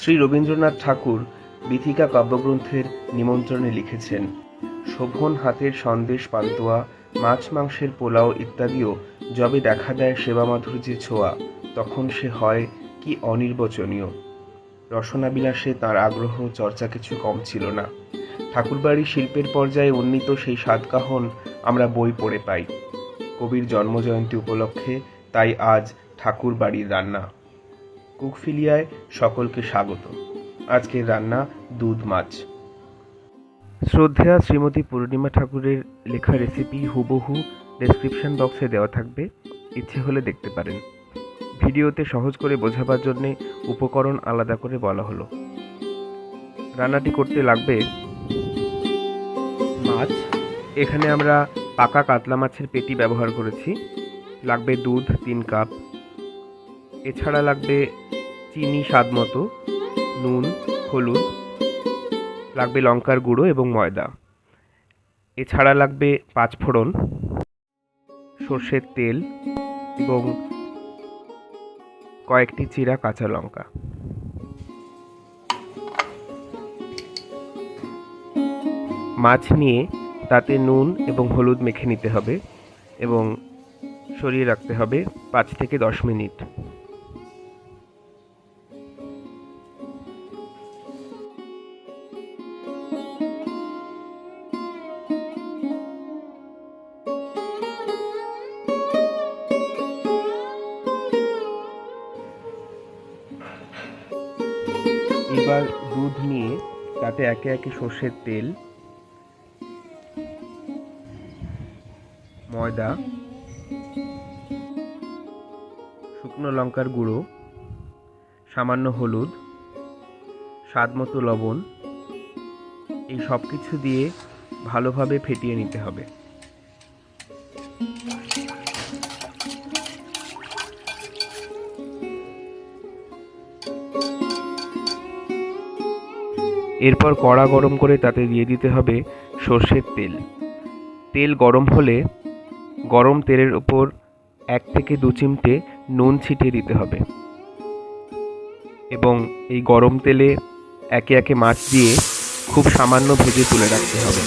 শ্রী রবীন্দ্রনাথ ঠাকুর বীথিকা কাব্যগ্রন্থের নিমন্ত্রণে লিখেছেন, শোভন হাতের সন্দেশ পান্তুয়া মাছ মাংসের পোলাও ইত্যাদিও যবে দেখা দেয় সেবা মাধুর্যের ছোঁয়া, তখন সে হয় কি অনির্বচনীয়। রসনাবিলাসে তার আগ্রহ চর্চা কিছু কম ছিল না। ঠাকুরবাড়ি শিল্পের পর্যায়ে উন্নীত সেই সাতকাহন আমরা বই পড়ে পাই। কবির জন্মজয়ন্তী উপলক্ষে তাই আজ ঠাকুর বাড়ির রান্না। কুকফিলিয়ায় সকলকে স্বাগত। আজকের রান্না দুধ মাছ। শ্রদ্ধেয়া শ্রীমতী পূর্ণিমা ঠাকুরের লেখা রেসিপি হুবহু ডেসক্রিপশন বক্সে দেওয়া থাকবে। ইচ্ছে হলে দেখতে পারেন। ভিডিওতে সহজ করে বোঝাবার জন্যে উপকরণ আলাদা করে বলা হলো। রান্নাটি করতে লাগবে মাছ। এখানে আমরা পাকা কাতলা মাছের পেটি ব্যবহার করেছি। লাগবে দুধ, তিন কাপ। এছাড়া লাগবে চিনি স্বাদ মতো, নুন, হলুদ, লাগবে লঙ্কার গুঁড়ো এবং ময়দা। এছাড়া লাগবে পাঁচফোড়ন সর্ষের তেল এবং কয়েকটি চিরা কাঁচা লঙ্কা। মাছ নিয়ে তাতে নুন এবং হলুদ মেখে নিতে হবে এবং সরিয়ে রাখতে হবে পাঁচ থেকে দশ মিনিট। এবার দুধ নিয়ে তাতে একে একে সর্ষের তেল, ময়দা, শুকনো লঙ্কার গুঁড়ো, সামান্য হলুদ, স্বাদ মতো লবণ, এই সব কিছু দিয়ে ভালোভাবে ফেটিয়ে নিতে হবে। এরপর কড়া গরম করে তাতে দিয়ে দিতে হবে সর্ষের তেল। তেল গরম হলে গরম তেলের ওপর এক থেকে দু চিমটে নুন ছিটিয়ে দিতে হবে। এবং এই গরম তেলে একে একে মাছ দিয়ে খুব সামান্য ভেজে তুলে রাখতে হবে।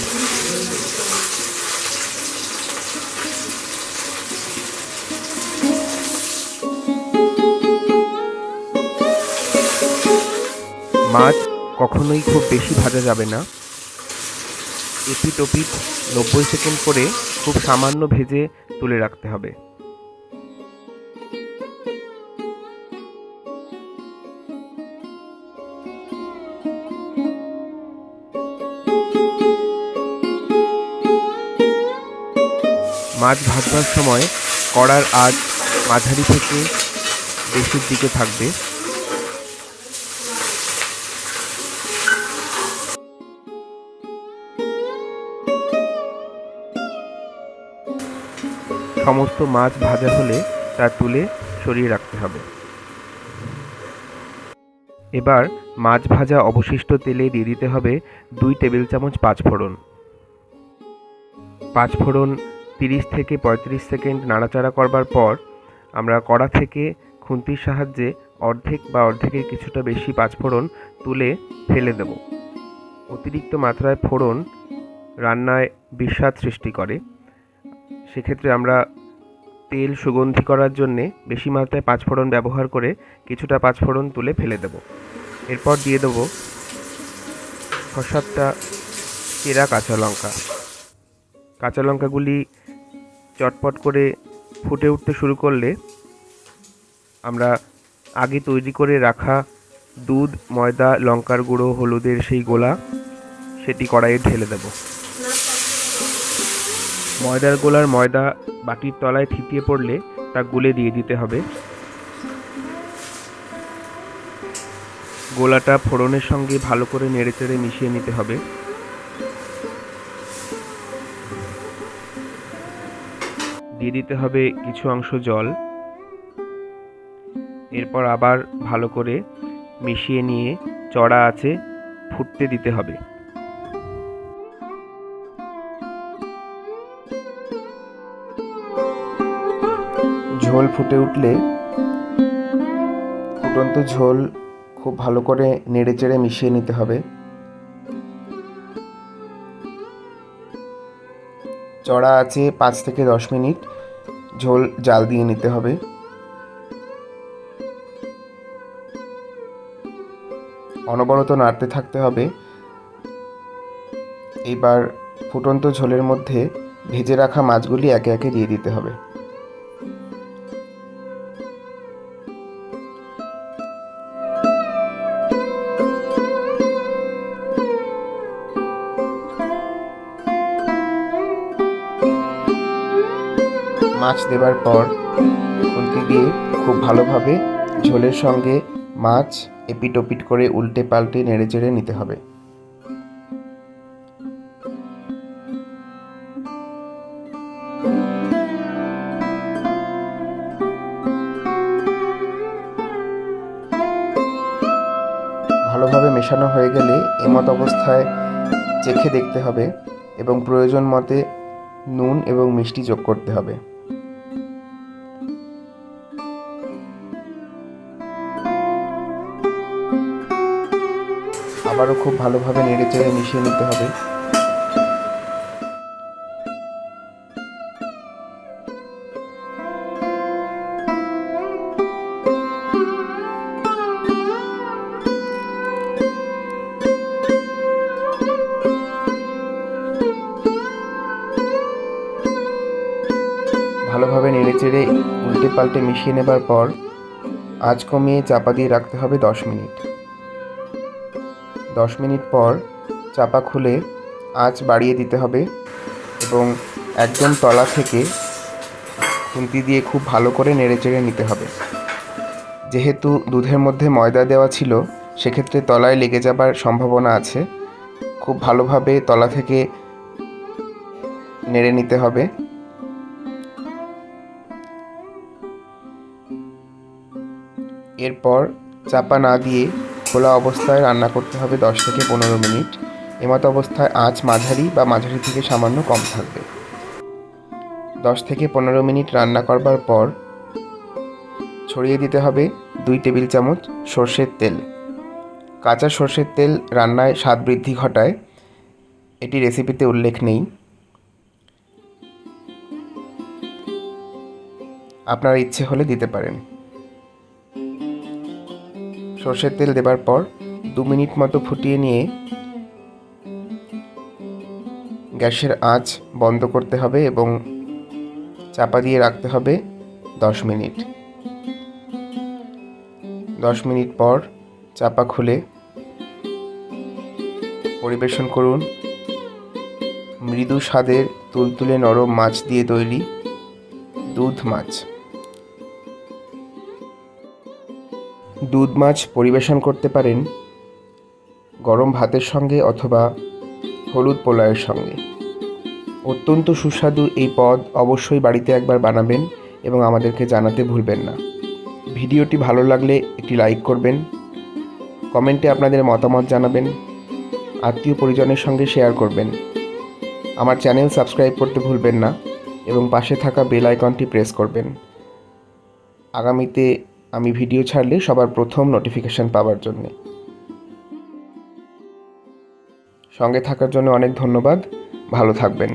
মাছ কখনোই খুব বেশি ভাজা যাবে না। এপিট ওপিট নব্বই সেকেন্ড করে খুব সামান্য ভেজে তুলে রাখতে হবে। মাছ ভাজবার সময় কড়ার আজ মাঝারি থেকে বেশির দিকে থাকবে। সমস্ত মাছ ভাজা হলে তা তুলে সরিয়ে রাখতে হবে। এবার মাছ ভাজা অবশিষ্ট তেলে দিয়ে দিতে হবে দুই টেবিল চামচ পাঁচফোড়ন পাঁচফোড়ন তিরিশ থেকে পঁয়ত্রিশ সেকেন্ড নাড়াচাড়া করবার পর আমরা কড়া থেকে খুন্তির সাহায্যে অর্ধেক বা অর্ধেকের কিছুটা বেশি পাঁচফোড়ন তুলে ফেলে দেব। অতিরিক্ত মাত্রায় ফোড়ন রান্নায় বিস্বাদ সৃষ্টি করে। সেক্ষেত্রে আমরা তেল সুগন্ধি করার জন্যে বেশি মাত্রায় পাঁচফোড়ন ব্যবহার করে কিছুটা পাঁচফোড়ন তুলে ফেলে দেব। এরপর দিয়ে দেবো ছ সাতটা চেরা কাঁচা লঙ্কা। কাঁচা লঙ্কাগুলি চটপট করে ফুটে উঠতে শুরু করলে আমরা আগে তৈরি করে রাখা দুধ, ময়দা, লঙ্কার গুঁড়ো, হলুদের সেই গোলা সেটি কড়াইয়ে ঢেলে দেবো। ময়দার গোলার ময়দা বাটির তলায় থিতিয়ে পড়লে তা গুলে দিয়ে দিতে হবে। গোলাটা ফোড়নের সঙ্গে ভালো করে নেড়েচেড়ে মিশিয়ে নিতে হবে। দিয়ে দিতে হবে কিছু অংশ জল। এরপর আবার ভালো করে মিশিয়ে নিয়ে চড়া আছে ফুটতে দিতে হবে। ঝোল ফুটে উঠলে ফুটন্ত ঝোল খুব ভালো করে নেড়ে চেড়ে মিশিয়ে নিতে হবে। চড়া আছে পাঁচ থেকে দশ মিনিট। ঝোল জাল দিয়ে নিতে হবে। অনবরত নাড়তে থাকতে হবে। এইবার ফুটন্ত ঝোলের মধ্যে ভেজে রাখা মাছগুলি একে একে দিয়ে দিতে হবে। মাছ দেবার পর খুন্তি দিয়ে খুব ভালোভাবে ঝোলের সঙ্গে মাছ এপিট ওপিট করে উল্টে পাল্টে নেড়ে চেড়ে নিতে হবে। ভালোভাবে মেশানো হয়ে গেলে এমত অবস্থায় চেখে দেখতে হবে এবং প্রয়োজন মতে নুন এবং মিষ্টি যোগ করতে হবে। আবারও খুব ভালোভাবে নেড়ে চেড়ে মিশিয়ে নিতে হবে। ভালোভাবে নেড়ে চেড়ে উল্টে পাল্টে মিশিয়ে নেবার পর আঁচ কমিয়ে চাপা দিয়ে রাখতে হবে দশ মিনিট। দশ মিনিট পর চাপা খুলে আঁচ বাড়িয়ে দিতে হবে এবং একদম তলা থেকে খুন্তি দিয়ে খুব ভালো করে নেড়ে চেড়ে নিতে হবে। যেহেতু দুধের মধ্যে ময়দা দেওয়া ছিল, সেক্ষেত্রে তলায় লেগে যাবার সম্ভাবনা আছে। খুব ভালোভাবে তলা থেকে নেড়ে নিতে হবে। এরপর চাপা না দিয়ে খোলা অবস্থায় রান্না করতে হবে দশ থেকে পনেরো মিনিট। এমত অবস্থায় আঁচ মাঝারি বা মাঝারি থেকে সামান্য কম থাকবে। দশ থেকে পনেরো মিনিট রান্না করবার পর ছড়িয়ে দিতে হবে দুই টেবিল চামচ সর্ষের তেল। কাঁচা সর্ষের তেল রান্নায় স্বাদ বৃদ্ধি ঘটায়। এটি রেসিপিতে উল্লেখ নেই। আপনার ইচ্ছে হলে দিতে পারেন। সর্ষের তেল দেবার পর দু মিনিট মতো ফুটিয়ে নিয়ে গ্যাসের আঁচ বন্ধ করতে হবে এবং চাপা দিয়ে রাখতে হবে দশ মিনিট। দশ মিনিট পর চাপা খুলে পরিবেশন করুন। মৃদু স্বাদের তুলতুলে নরম মাছ দিয়ে তৈরি দুধ মাছ। দুধ মাছ পরিবেশন করতে পারেন গরম ভাতের সঙ্গে অথবা হলুদ পোলাওয়ের সঙ্গে। অত্যন্ত সুস্বাদু এই পদ অবশ্যই বাড়িতে একবার বানাবেন এবং আমাদেরকে জানাতে ভুলবেন না। ভিডিওটি ভালো লাগলে একটি লাইক করবেন, কমেন্টে আপনাদের মতামত জানাবেন, আত্মীয় পরিজনের সঙ্গে শেয়ার করবেন। আমার চ্যানেল সাবস্ক্রাইব করতে ভুলবেন না এবং পাশে থাকা বেল আইকনটি প্রেস করবেন। আগামীতে আমি ভিডিও ছাড়লে সবার প্রথম নোটিফিকেশান পাওয়ার জন্যে। সঙ্গে থাকার জন্য অনেক ধন্যবাদ। ভালো থাকবেন।